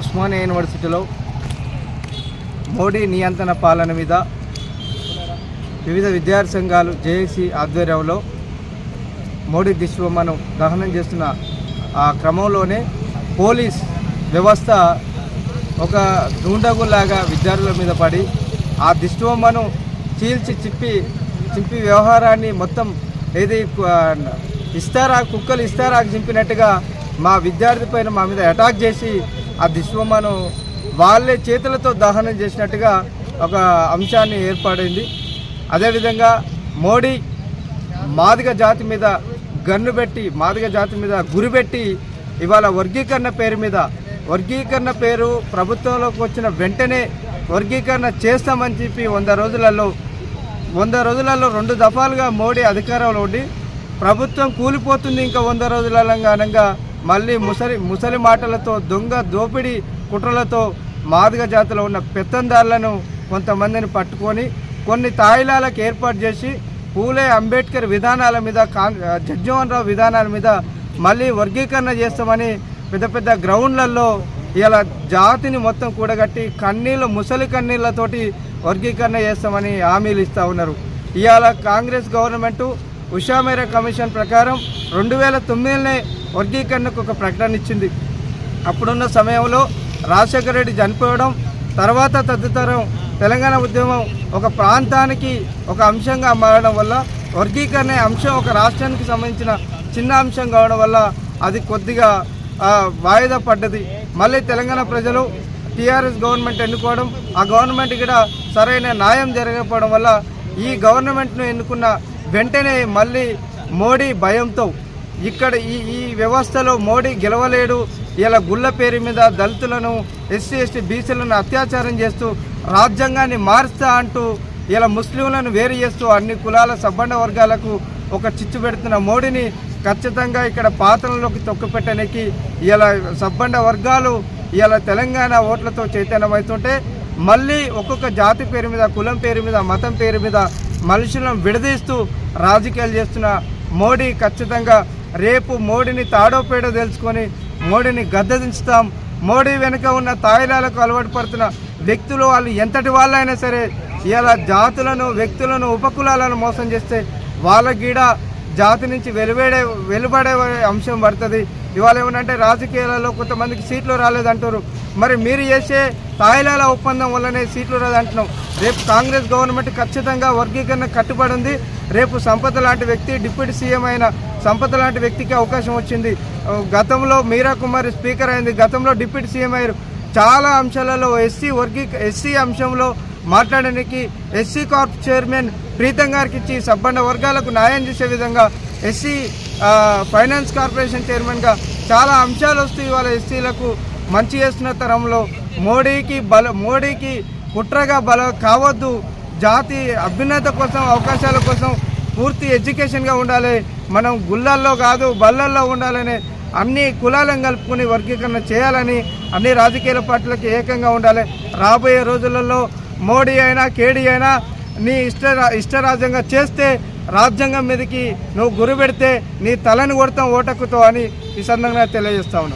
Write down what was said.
ఉస్మానియా యూనివర్సిటీలో మోడీ నియంత్రణ పాలన మీద వివిధ విద్యార్థి సంఘాలు జేఏసీ ఆధ్వర్యంలో మోడీ దిష్టిబొమ్మను దహనం చేస్తున్న ఆ క్రమంలోనే పోలీస్ వ్యవస్థ ఒక దూండగులాగా విద్యార్థుల మీద పడి ఆ దిష్టిబొమ్మను చీల్చి చిప్పి చింపి వ్యవహారాన్ని మొత్తం ఏది ఇస్తారా కుక్కలు ఇస్తారా చింపినట్టుగా మా విద్యార్థి పైన మా మీద అటాక్ చేసి ఆ దిష్టిబొమ్మను వాళ్ళే చేతులతో దహనం చేసినట్టుగా ఒక అంశాన్ని ఏర్పడింది. అదేవిధంగా మోడీ మాదిగ జాతి మీద గన్ను పెట్టి మాదిగ జాతి మీద గురిపెట్టి ఇవాళ వర్గీకరణ పేరు మీద వర్గీకరణ పేరు ప్రభుత్వంలోకి వచ్చిన వెంటనే వర్గీకరణ చేస్తామని చెప్పి వంద రోజులలో వంద రోజులలో రెండు దఫాలుగా మోడీ అధికారంలో ఉండి ప్రభుత్వం కూలిపోతుంది ఇంకా వంద రోజులలో అనగా మళ్ళీ ముసలి ముసలి మాటలతో దొంగ దోపిడీ కుట్రలతో మాదిగ జాతిలో ఉన్న పెత్తందారులను కొంతమందిని పట్టుకొని కొన్ని తాయిలాలకు ఏర్పాటు చేసి పూలే అంబేద్కర్ విధానాల మీద కాన్ జగ్జీవన్ రావు విధానాల మీద మళ్ళీ వర్గీకరణ చేస్తామని పెద్ద పెద్ద గ్రౌండ్లలో ఇలా జాతిని మొత్తం కూడగట్టి కన్నీళ్ళు ముసలి కన్నీళ్ళతోటి వర్గీకరణ చేస్తామని హామీలు ఇస్తూ ఉన్నారు. ఇవాళ కాంగ్రెస్ గవర్నమెంటు ఉషా మేరా కమిషన్ ప్రకారం రెండు వేల తొమ్మిదిలోనే వర్గీకరణకు ఒక ప్రకటన ఇచ్చింది. అప్పుడున్న సమయంలో రాజశేఖర రెడ్డి చనిపోవడం తర్వాత తదితరం తెలంగాణ ఉద్యమం ఒక ప్రాంతానికి ఒక అంశంగా మారడం వల్ల వర్గీకరణ అంశం ఒక రాష్ట్రానికి సంబంధించిన చిన్న అంశం కావడం వల్ల అది కొద్దిగా వాయిదా పడ్డది. మళ్ళీ తెలంగాణ ప్రజలు టీఆర్ఎస్ గవర్నమెంట్ ఎన్నుకోవడం ఆ గవర్నమెంట్ కూడా సరైన న్యాయం జరగకపోవడం వల్ల ఈ గవర్నమెంట్ను ఎన్నుకున్న వెంటనే మళ్ళీ మోడీ భయంతో ఇక్కడ ఈ ఈ వ్యవస్థలో మోడీ గెలవలేడు. ఇలా గుళ్ళ పేరు మీద దళితులను ఎస్సీ ఎస్టీ బీసీలను అత్యాచారం చేస్తూ రాజ్యాంగాన్ని మారుస్తా అంటూ ఇలా ముస్లింలను వేరు చేస్తూ అన్ని కులాల సబ్బండ వర్గాలకు ఒక చిచ్చు పెడుతున్న మోడీని ఖచ్చితంగా ఇక్కడ పాత్రలోకి తొక్కుపెట్టడానికి ఇలా సబ్బండ వర్గాలు ఇలా తెలంగాణ ఓట్లతో చైతన్యమవుతుంటే మళ్ళీ ఒక్కొక్క జాతి పేరు మీద కులం పేరు మీద మతం పేరు మీద మనుషులను విడదీస్తూ రాజకీయాలు చేస్తున్న మోడీ ఖచ్చితంగా రేపు మోడీని తాడోపేడో తెలుసుకొని మోడీని గద్దదించుతాం. మోడీ వెనుక ఉన్న తాయిలాలకు అలవాటు పడుతున్న వ్యక్తులు వాళ్ళు ఎంతటి వాళ్ళైనా సరే ఇలా జాతులను వ్యక్తులను ఉపకులాలను మోసం చేస్తే వాళ్ళ గీడ జాతి నుంచి వెలువడే వెలువడే అంశం పడుతుంది. ఇవాళ ఏమంటే రాజకీయాలలో కొంతమందికి సీట్లు రాలేదంటారు. మరి మీరు చేసే తాయిలాల ఒప్పందం వల్లనే సీట్లు రాదంటున్నాం. రేపు కాంగ్రెస్ గవర్నమెంట్ ఖచ్చితంగా వర్గీకరణ కట్టుబడి ఉంది. రేపు సంపద లాంటి వ్యక్తి డిప్యూటీ సీఎం అయిన సంపద లాంటి వ్యక్తికి అవకాశం వచ్చింది. గతంలో మీరా కుమారి స్పీకర్ అయింది. గతంలో డిప్యూటీ సీఎం అయ్యారు. చాలా అంశాలలో ఎస్సీ వర్గీ ఎస్సీ అంశంలో మాట్లాడడానికి ఎస్సీ కార్ప్ చైర్మన్ ప్రీతం గారికి ఇచ్చి సబ్బండ వర్గాలకు న్యాయం చేసే విధంగా ఎస్సీ ఫైనాన్స్ కార్పొరేషన్ చైర్మన్గా చాలా అంశాలు వస్తూ ఇవాళ ఎస్సీలకు మంచి చేస్తున్న తరంలో మోడీకి బల మోడీకి కుట్రగా బల కావద్దు. జాతి అభ్యున్నత కోసం అవకాశాల కోసం పూర్తి ఎడ్యుకేషన్గా ఉండాలి. మనం గుళ్ళల్లో కాదు బళ్ళల్లో ఉండాలని అన్ని కులాలను కలుపుకుని వర్గీకరణ చేయాలని అన్ని రాజకీయ పార్టీలకు ఏకంగా ఉండాలి. రాబోయే రోజులలో మోడీ అయినా కేడీ అయినా నీ ఇష్ట ఇష్టరాజ్యంగా చేస్తే రాజ్యాంగం మీదకి నువ్వు గురి పెడితే నీ తలని కొడతాం ఓటక్కుతో అని ఈ సందర్భంగా తెలియజేస్తా ఉన్నాం.